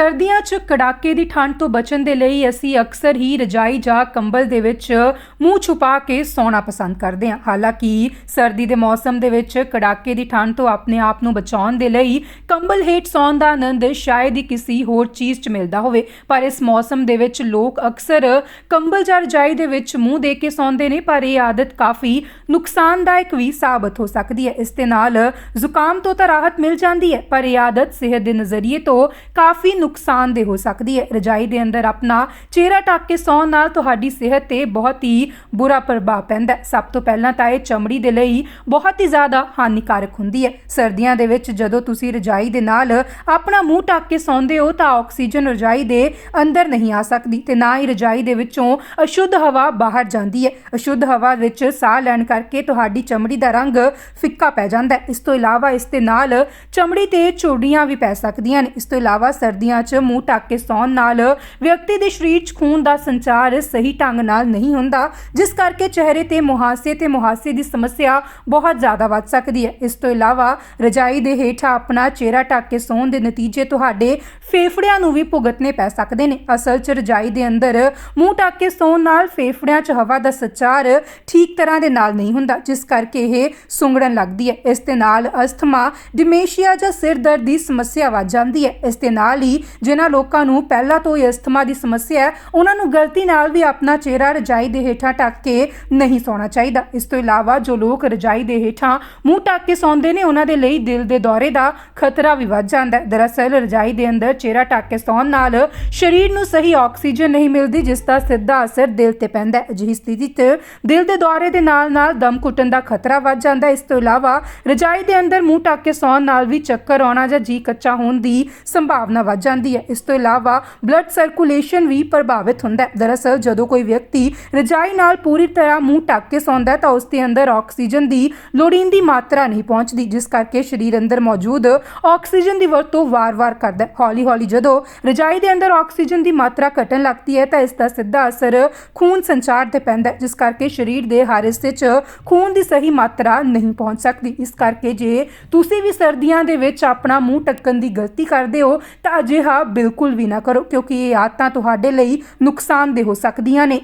ਸਰਦੀਆਂ 'ਚ ਕੜਾਕੇ ਦੀ ਠੰਡ ਤੋਂ ਬਚਣ ਦੇ ਲਈ ਅਸੀਂ ਅਕਸਰ ਹੀ ਰਜਾਈ ਜਾਂ ਕੰਬਲ ਦੇ ਵਿੱਚ ਮੂੰਹ ਛੁਪਾ ਕੇ ਸੌਣਾ ਪਸੰਦ ਕਰਦੇ ਹਾਂ। ਹਾਲਾਂਕਿ ਸਰਦੀ ਦੇ ਮੌਸਮ ਦੇ ਵਿੱਚ ਕੜਾਕੇ ਦੀ ਠੰਡ ਤੋਂ ਆਪਣੇ ਆਪ ਨੂੰ ਬਚਾਉਣ ਦੇ ਲਈ ਕੰਬਲ ਹੇਠ ਸੌਣ ਦਾ ਆਨੰਦ ਸ਼ਾਇਦ ਹੀ ਕਿਸੇ ਹੋਰ ਚੀਜ਼ 'ਚ ਮਿਲਦਾ ਹੋਵੇ, ਪਰ ਇਸ ਮੌਸਮ ਦੇ ਵਿੱਚ ਲੋਕ ਅਕਸਰ ਕੰਬਲ ਜਾਂ ਰਜਾਈ ਦੇ ਵਿੱਚ ਮੂੰਹ ਦੇ ਕੇ ਸੌਂਦੇ ਨੇ, ਪਰ ਇਹ ਆਦਤ ਕਾਫੀ ਨੁਕਸਾਨਦਾਇਕ ਵੀ ਸਾਬਤ ਹੋ ਸਕਦੀ ਹੈ। ਇਸ ਦੇ ਨਾਲ ਜ਼ੁਕਾਮ ਤੋਂ ਤਾਂ ਰਾਹਤ ਮਿਲ ਜਾਂਦੀ ਹੈ, ਪਰ ਇਹ ਆਦਤ ਸਿਹਤ ਦੇ ਨਜ਼ਰੀਏ ਤੋਂ ਕਾਫੀ ਨੁਕਸਾਨਦੇਹ ਹੋ ਸਕਦੀ ਹੈ। ਰਜਾਈ ਦੇ ਅੰਦਰ ਆਪਣਾ ਚਿਹਰਾ ਢੱਕ ਕੇ ਸੌਣ ਨਾਲ ਤੁਹਾਡੀ ਸਿਹਤ ਤੇ ਬਹੁਤ ਹੀ ਬੁਰਾ ਪ੍ਰਭਾਵ ਪੈਂਦਾ ਹੈ। ਸਭ ਤੋਂ ਪਹਿਲਾਂ ਤਾਂ ਇਹ ਚਮੜੀ ਦੇ ਲਈ ਬਹੁਤ ਹੀ ਜ਼ਿਆਦਾ ਹਾਨੀਕਾਰਕ ਹੁੰਦੀ ਹੈ। ਸਰਦੀਆਂ ਦੇ ਵਿੱਚ ਜਦੋਂ ਤੁਸੀਂ ਰਜਾਈ ਦੇ ਨਾਲ ਆਪਣਾ ਮੂੰਹ ਢੱਕ ਕੇ ਸੌਂਦੇ ਹੋ ਤਾਂ ਆਕਸੀਜਨ ਰਜਾਈ ਦੇ ਅੰਦਰ ਨਹੀਂ ਆ ਸਕਦੀ ਤੇ ਨਾ ਹੀ ਰਜਾਈ ਦੇ ਵਿੱਚੋਂ ਅਸ਼ੁੱਧ ਹਵਾ ਬਾਹਰ ਜਾਂਦੀ ਹੈ। ਅਸ਼ੁੱਧ ਹਵਾ ਵਿੱਚ ਸਾਹ ਲੈਣ ਕਰਕੇ ਤੁਹਾਡੀ ਚਮੜੀ ਦਾ ਰੰਗ ਫਿੱਕਾ ਪੈ ਜਾਂਦਾ ਹੈ। ਇਸ ਤੋਂ ਇਲਾਵਾ ਇਸ ਦੇ ਨਾਲ ਚਮੜੀ ਤੇ ਚੋੜੀਆਂ ਵੀ ਪੈ ਸਕਦੀਆਂ ਨੇ ਇਸ ਤੋਂ ਇਲਾਵਾ ਸਰਦੀਆਂ 'ਚ ਮੂੰਹ ਢੱਕ ਕੇ ਸੌਣ ਨਾਲ ਵਿਅਕਤੀ ਦੇ ਸਰੀਰ 'ਚ ਖੂਨ ਦਾ ਸੰਚਾਰ ਸਹੀ ਢੰਗ ਨਾਲ ਨਹੀਂ ਹੁੰਦਾ, ਜਿਸ ਕਰਕੇ ਚਿਹਰੇ ਤੇ ਮੁਹਾਸੇ ਤੇ ਮੁਹਾਸੇ ਦੀ ਸਮੱਸਿਆ ਬਹੁਤ ਜ਼ਿਆਦਾ ਵੱਧ ਸਕਦੀ ਹੈ। ਇਸ ਤੋਂ ਇਲਾਵਾ ਰਜਾਈ ਦੇ ਹੇਠਾਂ ਆਪਣਾ ਚਿਹਰਾ ਢੱਕ ਕੇ ਸੌਣ ਦੇ ਨਤੀਜੇ ਤੁਹਾਡੇ ਫੇਫੜਿਆਂ ਨੂੰ ਵੀ ਭੁਗਤਨੇ ਪੈ ਸਕਦੇ ਨੇ। ਅਸਲ 'ਚ ਰਜਾਈ ਦੇ ਅੰਦਰ ਮੂੰਹ ਢੱਕ ਕੇ ਸੌਣ ਨਾਲ ਫੇਫੜਿਆਂ 'ਚ ਹਵਾ ਦਾ ਸੰਚਾਰ ਠੀਕ ਤਰ੍ਹਾਂ ਦੇ ਨਾਲ ਨਹੀਂ ਹੁੰਦਾ, ਜਿਸ ਕਰਕੇ ਇਹ ਸੁੰਗੜਨ ਲੱਗਦੀ ਹੈ। ਇਸ ਦੇ ਨਾਲ ਅਸਥਮਾ, ਡਿਮੇਸ਼ੀਆ ਜਾਂ ਸਿਰ ਦਰਦ ਦੀ ਸਮੱਸਿਆ ਵੱਧ ਜਾਂਦੀ ਹੈ। ਇਸ ਦੇ ਨਾਲ ਹੀ ਜਿਨ੍ਹਾਂ ਲੋਕਾਂ ਨੂੰ ਪਹਿਲਾਂ ਤੋਂ ਹੀ ਅਸਥਮਾ ਦੀ ਸਮੱਸਿਆ ਹੈ, ਉਹਨਾਂ ਨੂੰ ਗਲਤੀ ਨਾਲ ਵੀ ਆਪਣਾ ਚਿਹਰਾ ਰਜਾਈ ਦੇ ਹੇਠਾਂ ਢੱਕ ਕੇ ਨਹੀਂ ਸੌਣਾ ਚਾਹੀਦਾ। ਇਸ ਤੋਂ ਇਲਾਵਾ ਜੋ ਲੋਕ ਰਜਾਈ ਦੇ ਹੇਠਾਂ ਮੂੰਹ ਢੱਕ ਕੇ ਸੌਂਦੇ ਨੇ, ਉਹਨਾਂ ਦੇ ਲਈ ਦਿਲ ਦੇ ਦੌਰੇ ਦਾ ਖਤਰਾ ਵੀ ਵੱਧ ਜਾਂਦਾ ਹੈ। ਦਰਅਸਲ ਰਜਾਈ ਦੇ ਅੰਦਰ ਚਿਹਰਾ ਢੱਕ ਕੇ ਸੌਣ ਨਾਲ ਸਰੀਰ ਨੂੰ ਸਹੀ ਆਕਸੀਜਨ ਨਹੀਂ ਮਿਲਦੀ, ਜਿਸ ਦਾ ਸਿੱਧਾ ਅਸਰ ਦਿਲ ਤੇ ਪੈਂਦਾ ਹੈ। ਅਜਿਹੀ ਸਥਿਤੀ 'ਚ ਦਿਲ ਦੇ ਦੌਰੇ ਦੇ ਨਾਲ ਨਾਲ ਦਮ ਘੁੱਟਣ ਦਾ ਖਤਰਾ ਵੱਧ ਜਾਂਦਾ ਹੈ। ਇਸ ਤੋਂ ਇਲਾਵਾ ਰਜਾਈ ਦੇ ਅੰਦਰ ਮੂੰਹ ਢੱਕ ਕੇ ਸੌਣ ਨਾਲ ਵੀ ਚੱਕਰ ਆਉਣਾ ਜਾਂ ਜੀ ਕੱਚਾ ਹੋਣ ਦੀ ਸੰਭਾਵਨਾ ਵੱਧ ਜਾਂਦੀ ਹੈ। ਇਸ ਤੋਂ ਇਲਾਵਾ ਬਲੱਡ ਸਰਕੂਲੇਸ਼ਨ ਵੀ ਪ੍ਰਭਾਵਿਤ ਹੁੰਦਾ ਹੈ। ਦਰਅਸਲ, ਜਦੋਂ ਕੋਈ ਵਿਅਕਤੀ ਰਜਾਈ ਨਾਲ ਪੂਰੀ ਤਰ੍ਹਾਂ ਮੂੰਹ ਢੱਕ ਕੇ ਸੌਂਦਾ ਹੈ, ਤਾਂ ਉਸ ਦੇ ਅੰਦਰ ਆਕਸੀਜਨ ਦੀ ਲੋੜੀਂਦੀ ਮਾਤਰਾ ਨਹੀਂ ਪਹੁੰਚਦੀ, ਜਿਸ ਕਰਕੇ ਸਰੀਰ ਅੰਦਰ ਮੌਜੂਦ ਆਕਸੀਜਨ ਦੀ ਵਰਤੋਂ ਵਾਰ-ਵਾਰ ਕਰਦਾ ਹੈ। ਹੌਲੀ-ਹੌਲੀ ਜਦੋਂ ਰਜਾਈ ਦੇ ਅੰਦਰ ਆਕਸੀਜਨ ਦੀ ਮਾਤਰਾ ਘਟਣ ਲੱਗਦੀ ਹੈ, ਤਾਂ ਇਸ ਦਾ ਸਿੱਧਾ ਅਸਰ ਖੂਨ ਸੰਚਾਰ ਤੇ ਪੈਂਦਾ ਹੈ, ਜਿਸ ਕਰਕੇ ਸਰੀਰ ਦੇ ਹਰ ਹਿੱਸੇ 'ਚ ਖੂਨ ਦੀ ਸਹੀ ਮਾਤਰਾ ਨਹੀਂ ਪਹੁੰਚ ਸਕਦੀ। ਇਸ ਕਰਕੇ ਜੇ ਤੁਸੀਂ ਵੀ ਸਰਦੀਆਂ ਦੇ ਵਿੱਚ ਆਪਣਾ ਮੂੰਹ ਢੱਕਣ ਦੀ ਗਲਤੀ ਕਰਦੇ ਹੋ, ਤਾਂ ਅਜੇ ਅਜਿਹਾ ਬਿਲਕੁਲ ਵੀ ਨਾ ਕਰੋ ਕਿਉਂਕਿ ਇਹ ਆਦਤਾਂ ਤੁਹਾਡੇ ਲਈ ਨੁਕਸਾਨਦੇਹ ਹੋ ਸਕਦੀਆਂ ਨੇ।